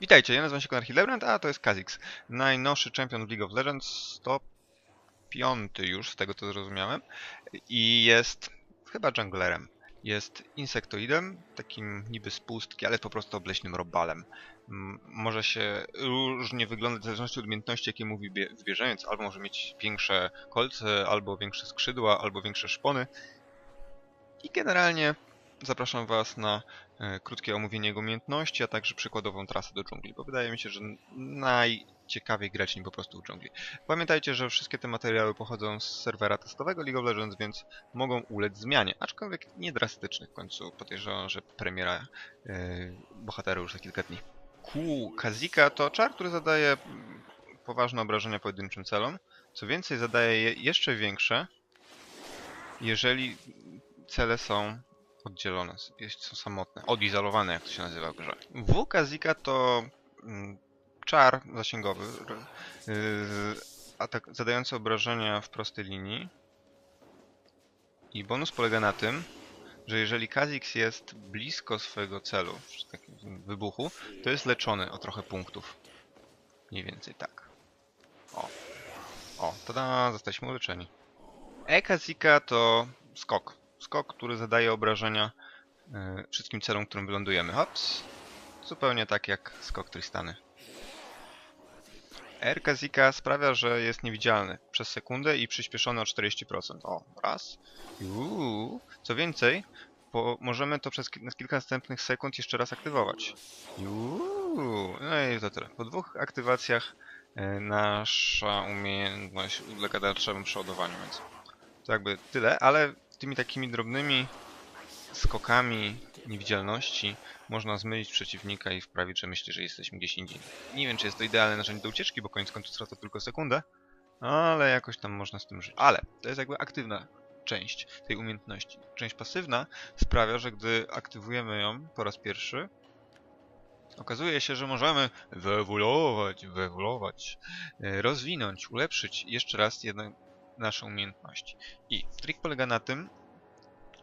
Witajcie, ja nazywam się Konrad Hillebrand, a to jest Kha'Zix, najnowszy czempion w League of Legends, 105 już, z tego co zrozumiałem, i jest chyba junglerem. Jest insektoidem, takim niby z pustki, ale po prostu obleśnym robalem. M- Może się różnie wyglądać w zależności od umiejętności, jakie mówi bie- wybierzając, albo może mieć większe kolce, albo większe skrzydła, albo większe szpony. I generalnie zapraszam Was na e, krótkie omówienie jego umiejętności, a także przykładową trasę do dżungli, bo wydaje mi się, że najciekawiej grać nim po prostu w dżungli. Pamiętajcie, że wszystkie te materiały pochodzą z serwera testowego League of Legends, więc mogą ulec zmianie, aczkolwiek nie drastycznych w końcu. Podejrzewam, że premiera e, bohatera już za kilka dni. Ku Kazika to czar, który zadaje mm, poważne obrażenia pojedynczym celom. Co więcej, zadaje je jeszcze większe, jeżeli cele są oddzielone, jest- są samotne, odizolowane, jak to się nazywa w grze. W Kazika to mm, czar zasięgowy, atak, zadający obrażenia w prostej linii. I bonus polega na tym, że jeżeli Kha'Zix jest blisko swojego celu, wybuchu, to jest leczony o trochę punktów. Mniej więcej tak. O. O, tada, zostaliśmy uleczeni. E Kha'Zika to skok. Skok, który zadaje obrażenia e, wszystkim celom, którym wylądujemy. Hops. Zupełnie tak jak skok Tristany. R Kha'Zika sprawia, że jest niewidzialny przez sekundę i przyspieszony o 40%. O, raz. Uuu. Co więcej, możemy to przez kilka następnych sekund jeszcze raz aktywować. Uuu. No i to tyle. Po dwóch aktywacjach e, nasza umiejętność ulega dalszemu przeładowaniu, więc to jakby tyle, ale tymi takimi drobnymi skokami niewidzialności można zmylić przeciwnika i wprawić, że myśli, że jesteśmy gdzieś indziej. Nie wiem, czy jest to idealne narzędzie do ucieczki, bo koniec końców strata tylko sekundę, ale jakoś tam można z tym żyć. Ale to jest jakby aktywna część tej umiejętności. Część pasywna sprawia, że gdy aktywujemy ją po raz pierwszy, okazuje się, że możemy wyewoluować, wyewoluować, e, rozwinąć, ulepszyć jeszcze raz jedną naszą umiejętność. I trik polega na tym,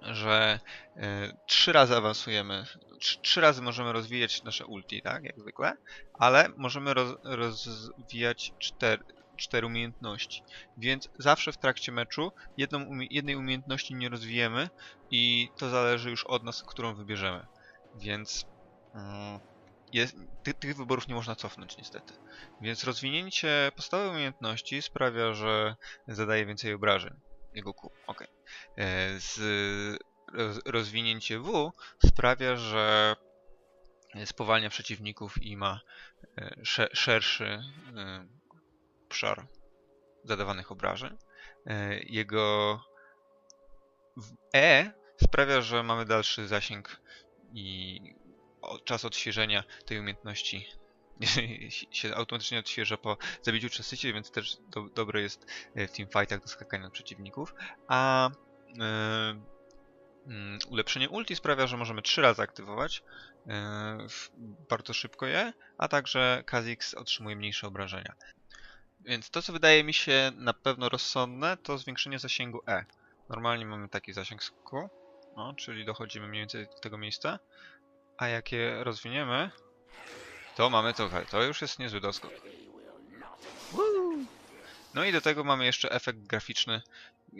że e, trzy razy awansujemy, trzy, trzy razy możemy rozwijać nasze ulti, tak, jak zwykle, ale możemy roz, rozwijać cztery, cztery umiejętności. Więc zawsze w trakcie meczu jedną jednej umiejętności nie rozwijemy i to zależy już od nas, którą wybierzemy. Więc mm, jest, ty, tych wyborów nie można cofnąć niestety. Więc rozwinięcie podstawowej umiejętności sprawia, że zadaje więcej obrażeń. Jego Q, ok. Z roz, rozwinięcie W sprawia, że spowalnia przeciwników i ma e, sze, szerszy e, obszar zadawanych obrażeń. E, Jego E sprawia, że mamy dalszy zasięg i czas odświeżenia tej umiejętności się automatycznie odświeża po zabiciu czasycie, więc też do, dobre jest e, w teamfightach do skakania od przeciwników. A e, mm, ulepszenie ulti sprawia, że możemy trzy razy aktywować e, bardzo szybko je, a także Kha'Zix otrzymuje mniejsze obrażenia. Więc to, co wydaje mi się na pewno rozsądne, to zwiększenie zasięgu E. Normalnie mamy taki zasięg skoku, no, czyli dochodzimy mniej więcej do tego miejsca, a jak je rozwiniemy, to mamy to, to już jest niezły doskok. No i do tego mamy jeszcze efekt graficzny,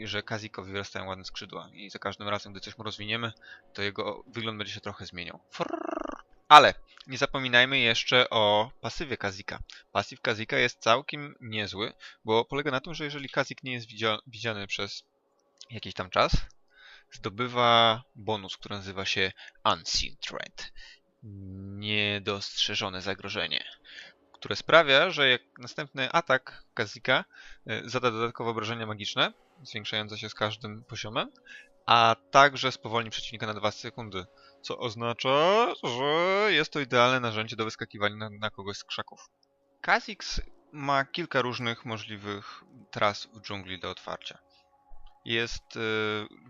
że Kazikowi wyrastają ładne skrzydła i za każdym razem, gdy coś mu rozwiniemy, to jego wygląd będzie się trochę zmieniał. Ale nie zapominajmy jeszcze o pasywie Kazika. Pasyw Kazika jest całkiem niezły, bo polega na tym, że jeżeli Kazik nie jest widzia- widziany przez jakiś tam czas, zdobywa bonus, który nazywa się Unseen Threat. Niedostrzeżone zagrożenie. Które sprawia, że jak następny atak Kazika e, zada dodatkowe obrażenia magiczne, zwiększające się z każdym poziomem, a także spowolni przeciwnika na 2 sekundy. Co oznacza, że jest to idealne narzędzie do wyskakiwania na, na kogoś z krzaków. Kha'Zix ma kilka różnych możliwych tras w dżungli do otwarcia. Jest y,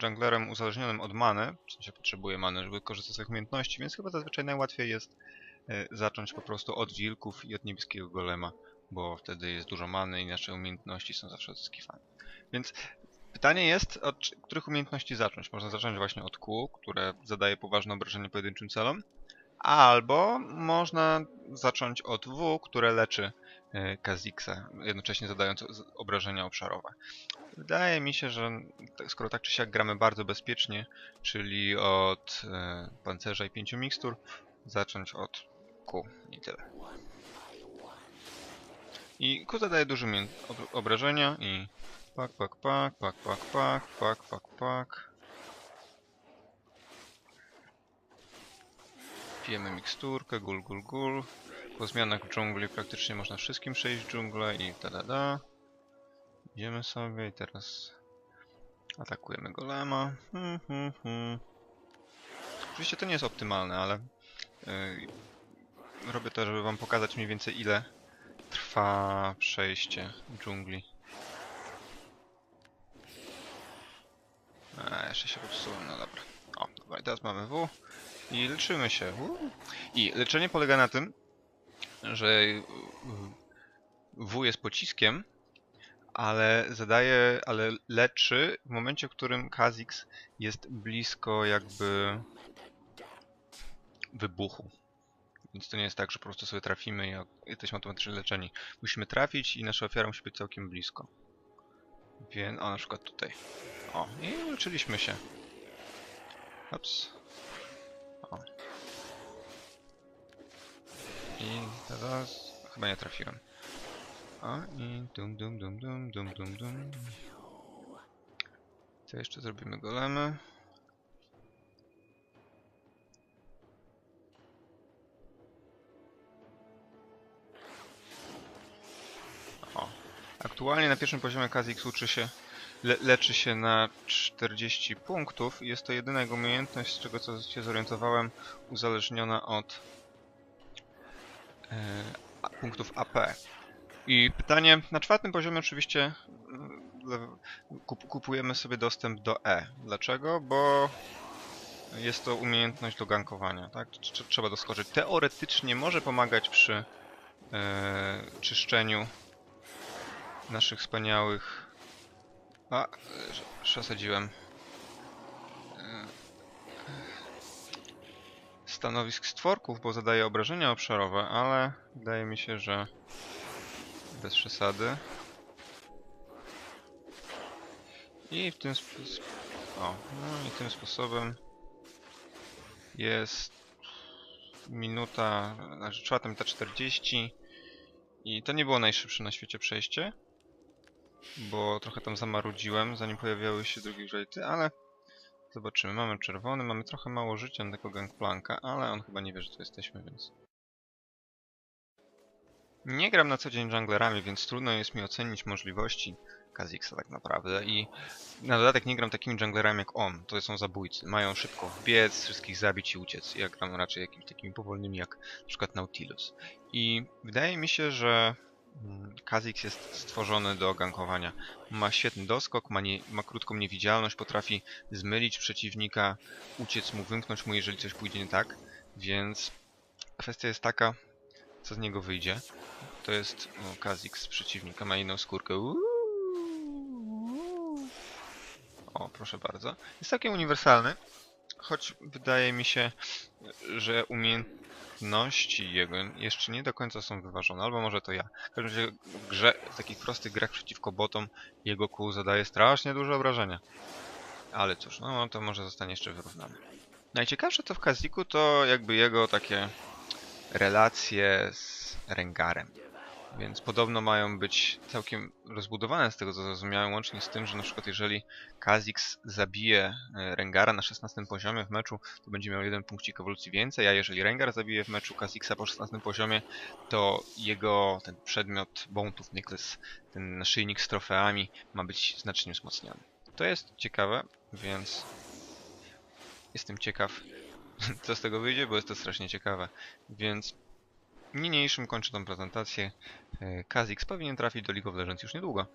junglerem uzależnionym od many, w sensie potrzebuje many, żeby korzystać z swoich umiejętności, więc chyba zazwyczaj najłatwiej jest y, zacząć po prostu od wilków i od niebieskiego golema, bo wtedy jest dużo many i nasze umiejętności są zawsze odzyskiwane. Więc pytanie jest, od których umiejętności zacząć? Można zacząć właśnie od Q, które zadaje poważne obrażenie pojedynczym celom, albo można zacząć od W, które leczy e, Kha'Zix'a, jednocześnie zadając obrażenia obszarowe. Wydaje mi się, że tak- skoro tak czy siak gramy bardzo bezpiecznie, czyli od e, pancerza i pięciu mikstur, zacząć od Q i tyle. I Q zadaje mię- ob- obrażenia i pak, pak, pak, pak, pak, pak, pak, pak, pak. Pijemy miksturkę, gul, gul, gul. Po zmianach w dżungli praktycznie można wszystkim przejść dżunglę i da, da, da. Idziemy sobie i teraz atakujemy golema. Hmm, hmm, hmm. Oczywiście to nie jest optymalne, ale yy, robię to, żeby wam pokazać mniej więcej ile trwa przejście dżungli. A, jeszcze się popsułem, no dobra. O, dobra, teraz mamy W i leczymy się. I leczenie polega na tym, że y, W jest pociskiem, ale zadaje, ale leczy w momencie, w którym Kha'Zix jest blisko jakby wybuchu. Więc to nie jest tak, że po prostu sobie trafimy i jesteśmy automatycznie leczeni. Musimy trafić i nasza ofiara musi być całkiem blisko. Więc, o na przykład tutaj. O, i leczyliśmy się. Ups. O. I teraz... Chyba nie trafiłem. O, i dum dum dum dum dum dum dum. Co jeszcze zrobimy golemy? O. Aktualnie na pierwszym poziomie Kha'Zix uczy się le leczy się na 40 punktów jest to jedyna jego umiejętność, z czego co się zorientowałem, uzależniona od e, a- punktów AP. I pytanie, na czwartym poziomie oczywiście mm, kupujemy sobie dostęp do E. Dlaczego? Bo jest to umiejętność do gankowania, tak? Trz- Trzeba doskoczyć. Teoretycznie może pomagać przy e, czyszczeniu naszych wspaniałych a, przesadziłem. E, Stanowisk stworków, bo zadaje obrażenia obszarowe, ale wydaje mi się, że bez przesady. I w tym o, no i tym sposobem jest minuta, znaczy czwarta minuta 40 i to nie było najszybsze na świecie przejście bo trochę tam zamarudziłem, zanim pojawiały się drugie żejty, ale zobaczymy. Mamy czerwony, mamy trochę mało życia na tego gangplanka, ale on chyba nie wie, że tu jesteśmy, więc... Nie gram na co dzień junglerami, więc trudno jest mi ocenić możliwości Kha'Zixa tak naprawdę i na dodatek nie gram takimi junglerami jak on, to są zabójcy. Mają szybko wbiec, wszystkich zabić i uciec. Ja gram raczej jakimiś takimi powolnymi jak przykład Nautilus. I wydaje mi się, że Mm, Kha'Zix jest stworzony do gankowania. Ma świetny doskok, ma, nie, ma krótką niewidzialność, potrafi zmylić przeciwnika, uciec mu, wymknąć mu, jeżeli coś pójdzie nie tak. Więc kwestia jest taka, co z niego wyjdzie. To jest no, Kha'Zix z przeciwnika, ma inną skórkę. O, proszę bardzo. Jest całkiem uniwersalny, choć wydaje mi się, że umiejętności jego jeszcze nie do końca są wyważone, albo może to ja. W każdym razie w grze, w takich prostych grach przeciwko botom jego kół zadaje strasznie duże obrażenia. Ale cóż, no to może zostanie jeszcze wyrównane. Najciekawsze to w Kaziku to jakby jego takie relacje z Rengarem. Więc podobno mają być całkiem rozbudowane z tego co zrozumiałem, łącznie z tym, że na przykład jeżeli Kha'Zix zabije e, Rengara na 16 poziomie w meczu, to będzie miał jeden punkcik ewolucji więcej, a jeżeli Rengar zabije w meczu Kha'Zixa po 16 poziomie, to jego ten przedmiot Nicholas, ten naszyjnik z trofeami ma być znacznie wzmocniony. To jest ciekawe, więc jestem ciekaw, co z tego wyjdzie, bo jest to strasznie ciekawe. Więc niniejszym kończę tą prezentację. E, Kha'Zix powinien trafić do League of Legends już niedługo.